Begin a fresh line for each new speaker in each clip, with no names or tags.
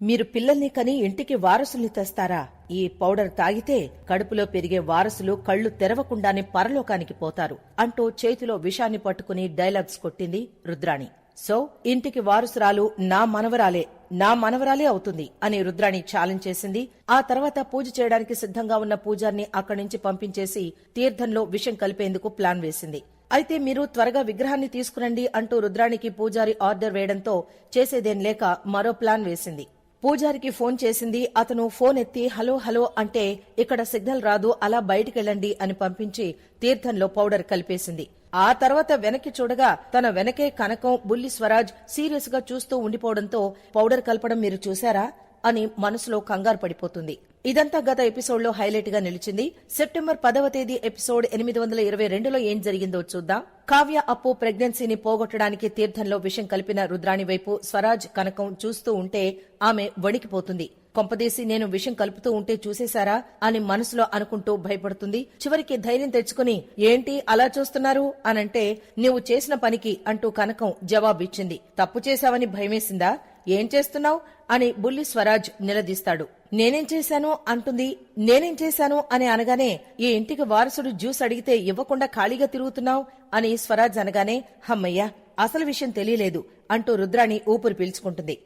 మీరు పిల్లల్ని కని ఇంటికి వారసుల్ని తెస్తారా? ఈ పౌడర్ తాగితే కడుపులో పెరిగే వారసులు కళ్ళు తెరవకుండానే పరలోకానికి పోతారు అంటూ చేతిలో విషాన్ని పట్టుకుని డైలాగ్స్ కొట్టింది రుద్రాణి. సో ఇంటికి వారసురాలు నా మనవరాలే నా మనవరాలే అవుతుంది అని రుద్రాణి ఛాలెంజ్ చేసింది. ఆ తర్వాత పూజ చేయడానికి సిద్ధంగా ఉన్న పూజారిని అక్కడి నుంచి పంపించేసి తీర్థంలో విషం కలిపేందుకు ప్లాన్ వేసింది. అయితే మీరు త్వరగా విగ్రహాన్ని తీసుకురండి అంటూ రుద్రాణికి పూజారి ఆర్డర్ వేయడంతో చేసేదేం లేక మరో ప్లాన్ వేసింది. పూజారికి ఫోన్ చేసింది. అతను ఫోన్ ఎత్తి హలో హలో అంటే ఇక్కడ సిగ్నల్ రాదు అలా బయటికెళ్ళండి అని పంపించి తీర్థంలో పౌడర్ కలిపేసింది. ఆ తర్వాత వెనక్కి చూడగా తన వెనకే కనకం బుల్లి స్వరాజ్ సీరియస్గా చూస్తూ ఉండిపోవడంతో పౌడర్ కలపడం మీరు చూశారా? అని మనసులో కంగారు పడిపోతుంది. ఇదంతా గత ఎపిసోడ్లో హైలైట్గా నిలిచింది. సెప్టెంబర్ పదవ తేదీ ఎపిసోడ్ ఎనిమిది వందల ఇరవై రెండులో ఏం జరిగిందో చూద్దాం. కావ్య అప్పు ప్రెగ్నెన్సీని పోగొట్టడానికి తీర్థంలో విషం కలిపిన రుద్రాణి వైపు స్వరాజ్ కనకం చూస్తూ ఉంటే ఆమె వణికిపోతుంది. కొంపదీసి నేను విషం కలుపుతూ ఉంటే చూసేశారా? అని మనసులో అనుకుంటూ భయపడుతుంది. చివరికి ధైర్యం తెచ్చుకుని ఏంటి అలా చూస్తున్నారు? అనంటే నువ్వు చేసిన పనికి అంటూ కనకం జవాబిచ్చింది. తప్పు చేశావని భయమేసిందా? ఏం చేస్తున్నావు? అని బుల్లి స్వరాజ్ నిలదీస్తాడు. నేనేం చేశాను? అంటుంది. నేనేం చేశాను? అని అనగానే ఈ ఇంటికి వారసుడు జ్యూస్ అడిగితే ఇవ్వకుండా ఖాళీగా తిరుగుతున్నావు? అని స్వరాజ్ అనగానే హమ్మయ్యా అసలు విషయం తెలియలేదు అంటూ రుద్రాణి ఊపిరి పీల్చుకుంటుంది.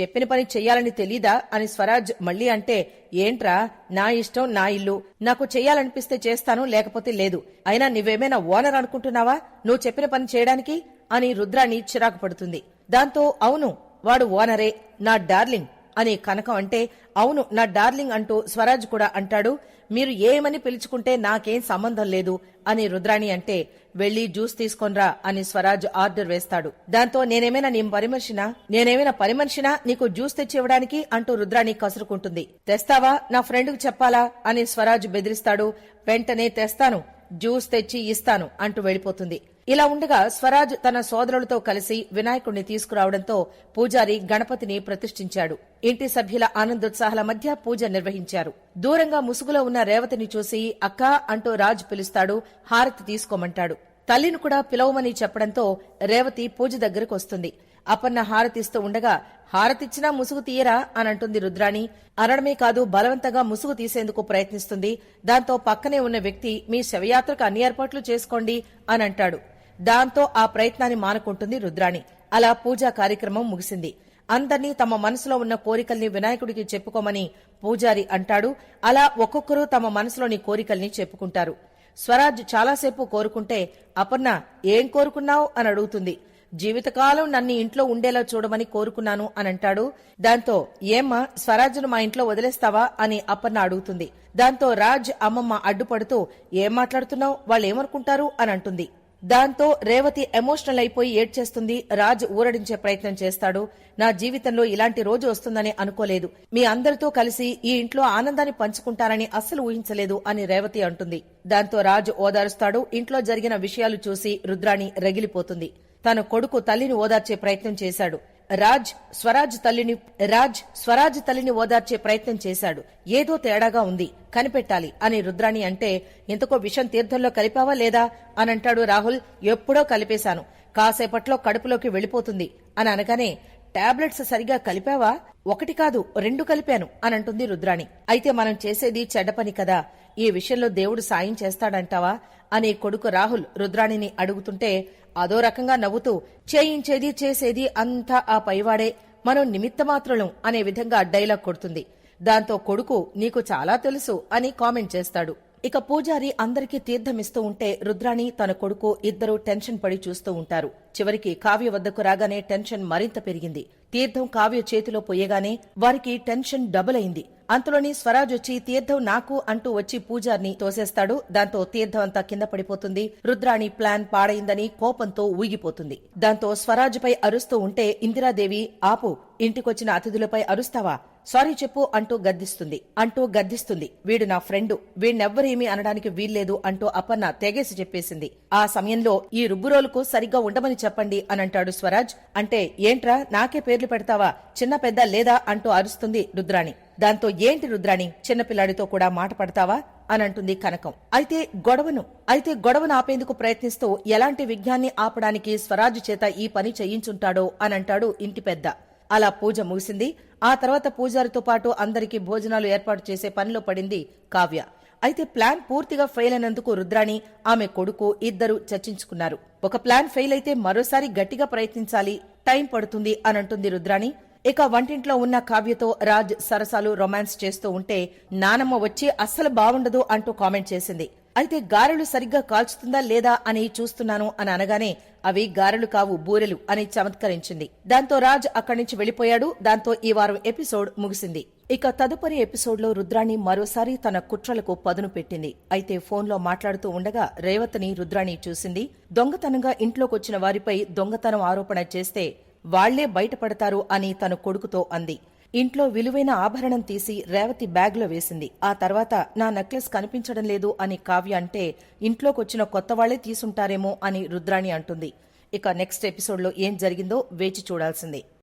చెప్పిన పని చెయ్యాలని తెలీదా? అని స్వరాజ్ మళ్ళీ అంటే ఏంట్రా నా ఇష్టం నా ఇల్లు. నాకు చెయ్యాలనిపిస్తే చేస్తాను లేకపోతే లేదు. అయినా నువ్వేమైనా ఓనర్ అనుకుంటున్నావా? నువ్వు చెప్పిన పని చేయడానికి? అని రుద్రాణి చిరాకు పడుతుంది. దాంతో అవును వాడు ఓనరే నా డార్లింగ్. అని కనకం అంటే అవును నా డార్లింగ్ అంటూ స్వరాజ్ కూడా అంటాడు మీరు ఏమని పిలుచుకుంటే నాకేం సంబంధం లేదు అని రుద్రాణి అంటే వెళ్ళి జ్యూస్ తీసుకొన్రా అని స్వరాజ్ ఆర్డర్ వేస్తాడు. దాంతో నేనేమైనా నీ పరిమర్శినా? నేనేమైనా పరిమర్శినా? నీకు జ్యూస్ తెచ్చి ఇవ్వడానికి అంటూ రుద్రాణి కసురుకుంటుంది. తెస్తావా? నా ఫ్రెండ్కు చెప్పాలా? అని స్వరాజ్ బెదిరిస్తాడు. వెంటనే తెస్తాను. జ్యూస్ తెచ్చి ఇస్తాను అంటూ వెళ్ళిపోతుంది. ఇలా ఉండగా స్వరాజ్ తన సోదరులతో కలిసి వినాయకుడిని తీసుకురావడంతో పూజారి గణపతిని ప్రతిష్ఠించాడు. ఇంటి సభ్యుల ఆనందోత్సాహాల మధ్య పూజ నిర్వహించారు. దూరంగా ముసుగులో ఉన్న రేవతిని చూసి అక్కా అంటూ రాజ్ పిలుస్తాడు హారతి తీసుకోమంటాడు. తల్లిని కూడా పిలవమని చెప్పడంతో రేవతి పూజ దగ్గరకు వస్తుంది. అపర్ణ హారతిస్తూ ఉండగా హారతిచ్చినా ముసుగు తీయరా అని అంటుంది రుద్రాణి. అనడమే కాదు బలవంతంగా ముసుగు తీసేందుకు ప్రయత్నిస్తుంది. దాంతో పక్కనే ఉన్న వ్యక్తి మీ శవయాత్రకు అన్ని ఏర్పాట్లు చేసుకోండి అని అంటాడు. దాంతో ఆ ప్రయత్నాన్ని మానుకుంటుంది రుద్రాణి. అలా పూజా కార్యక్రమం ముగిసింది. అందర్నీ తమ మనసులో ఉన్న కోరికల్ని వినాయకుడికి చెప్పుకోమని పూజారి అంటాడు. అలా ఒక్కొక్కరు తమ మనసులోని కోరికల్ని చెప్పుకుంటారు. స్వరాజ్ చాలాసేపు కోరుకుంటే అపర్ణ ఏం కోరుకున్నావు? అని అడుగుతుంది. జీవితకాలం నన్ను ఇంట్లో ఉండేలా చూడమని కోరుకున్నాను అని అంటాడు. దాంతో ఏమ్మా స్వరాజ్ను మా ఇంట్లో వదిలేస్తావా? అని అపర్ణ అడుగుతుంది. దాంతో రాజ్ అమ్మమ్మ అడ్డుపడుతూ ఏం మాట్లాడుతున్నావు? వాళ్ళేమనుకుంటారు? అని అంటుంది. దాంతో రేవతి ఎమోషనల్ అయిపోయి ఏడ్చేస్తుంది. రాజ్ ఊరడించే ప్రయత్నం చేస్తాడు. నా జీవితంలో ఇలాంటి రోజు వస్తుందని అనుకోలేదు. మీ అందరితో కలిసి ఈ ఇంట్లో ఆనందాన్ని పంచుకుంటారని అస్సలు ఊహించలేదు అని రేవతి అంటుంది. దాంతో రాజు ఓదారుస్తాడు. ఇంట్లో జరిగిన విషయాలు చూసి రుద్రాణి రగిలిపోతుంది. తన కొడుకు తల్లిని ఓదార్చే ప్రయత్నం చేశాడు. రాజ్ స్వరాజ్ తల్లిని రాజ్ స్వరాజ్ తల్లిని ఓదార్చే ప్రయత్నం చేశాడు. ఏదో తేడాగా ఉంది. కనిపెట్టాలి అని రుద్రాణి అంటే ఇంతకో విషం తీర్థంలో కలిపావా లేదా? అని అంటాడు రాహుల్. ఎప్పుడో కలిపేశాను. కాసేపట్లో కడుపులోకి వెళ్ళిపోతుంది. అని అనగానే టాబ్లెట్స్ సరిగా కలిపావా? ఒకటి కాదు రెండు కలిపాను. అని అంటుంది రుద్రాణి. అయితే మనం చేసేది చెడ్డ పని కదా. ఈ విషయంలో దేవుడు సాయం చేస్తాడంటావా? అనే కొడుకు రాహుల్ రుద్రాణిని అడుగుతుంటే అదో రకంగా నవ్వుతూ చేయించేది చేసేది అంతా ఆ పైవాడే. మనం నిమిత్తమాత్రులం అనే విధంగా డైలాగ్ కొడుతుంది. దాంతో కొడుకు నీకు చాలా తెలుసు అని కామెంట్ చేస్తాడు. ఇక పూజారి అందరికీ తీర్థమిస్తూ ఉంటే రుద్రాణి తన కొడుకు ఇద్దరూ టెన్షన్ పడి చూస్తూ ఉంటారు. చివరికి కావ్య వద్దకు రాగానే టెన్షన్ మరింత పెరిగింది. తీర్థం కావ్య చేతిలో పోయగానే వారికి టెన్షన్ డబుల్ అయింది అంతలోని స్వరాజ్ వచ్చి తీర్థం నాకు అంటూ వచ్చి పూజారిని తోసేస్తాడు. దాంతో తీర్థం అంతా కింద పడిపోతుంది. రుద్రాణి ప్లాన్ పాడైందని కోపంతో ఊగిపోతుంది. దాంతో స్వరాజ్ పై అరుస్తూ ఉంటే ఇందిరాదేవి ఆపు. ఇంటికొచ్చిన అతిథులపై అరుస్తావా? సారీ చెప్పు అంటూ గద్దిస్తుంది అంటూ గద్దిస్తుంది. వీడు నా ఫ్రెండు వీణ్ణెవ్వరేమీ అనడానికి వీల్లేదు అంటూ అపర్ణ తెగేసి చెప్పేసింది. ఆ సమయంలో ఈ రుబ్బురోలుకు సరిగ్గా ఉండమని చెప్పండి అని అంటాడు స్వరాజ్. అంటే ఏంట్రా నాకే పేర్లు పెడతావా? చిన్న పెద్ద లేదా? అంటూ అరుస్తుంది రుద్రాణి. దాంతో ఏంటి రుద్రాణి చిన్నపిల్లాడితో కూడా మాట పడతావా? అని అంటుంది కనకం. అయితే గొడవను అయితే గొడవను ఆపేందుకు ప్రయత్నిస్తూ ఎలాంటి విజ్ఞాన్ని ఆపడానికి స్వరాజు చేత ఈ పని చేయించుంటాడో అని అంటాడు ఇంటి పెద్ద. అలా పూజ ముగిసింది. ఆ తర్వాత పూజారితో పాటు అందరికీ భోజనాలు ఏర్పాటు చేసే పనిలో పడింది కావ్య. అయితే ప్లాన్ పూర్తిగా ఫెయిల్ అయినందుకు రుద్రాణి ఆమె కొడుకు ఇద్దరు చర్చించుకున్నారు. ఒక ప్లాన్ ఫెయిల్ అయితే మరోసారి గట్టిగా ప్రయత్నించాలి టైం పడుతుంది అని అంటుంది రుద్రాణి. ఇక వంటింట్లో ఉన్న కావ్యతో రాజ్ సరసాలు రొమాన్స్ చేస్తూ ఉంటే నానమ్మ వచ్చి అస్సలు బాగుండదు అంటూ కామెంట్ చేసింది. అయితే గారెలు సరిగ్గా కాల్చుతుందా లేదా అని చూస్తున్నాను అని అనగానే అవి గారెలు కావు బూరెలు అని చమత్కరించింది. దాంతో రాజ్ అక్కడి నుంచి వెళ్ళిపోయాడు దాంతో ఈ వారం ఎపిసోడ్ ముగిసింది. ఇక తదుపరి ఎపిసోడ్లో రుద్రాణి మరోసారి తన కుట్రలకు పదును పెట్టింది. అయితే ఫోన్లో మాట్లాడుతూ ఉండగా రేవతిని రుద్రాణి చూసింది. దొంగతనంగా ఇంట్లోకొచ్చిన వారిపై దొంగతనం ఆరోపణ చేస్తే వాళ్ళే బయటపడతారు అని తన కొడుకుతో అంది. ఇంట్లో విలువైన ఆభరణం తీసి రేవతి బ్యాగ్లో వేసింది. ఆ తర్వాత నా నెక్లెస్ కనిపించడం లేదు అని కావ్య అంటే ఇంట్లోకొచ్చిన కొత్త వాళ్ళే తీసుంటారేమో అని రుద్రాణి అంటుంది. ఇక నెక్స్ట్ ఎపిసోడ్లో ఏం జరిగిందో వేచి చూడాల్సిందే.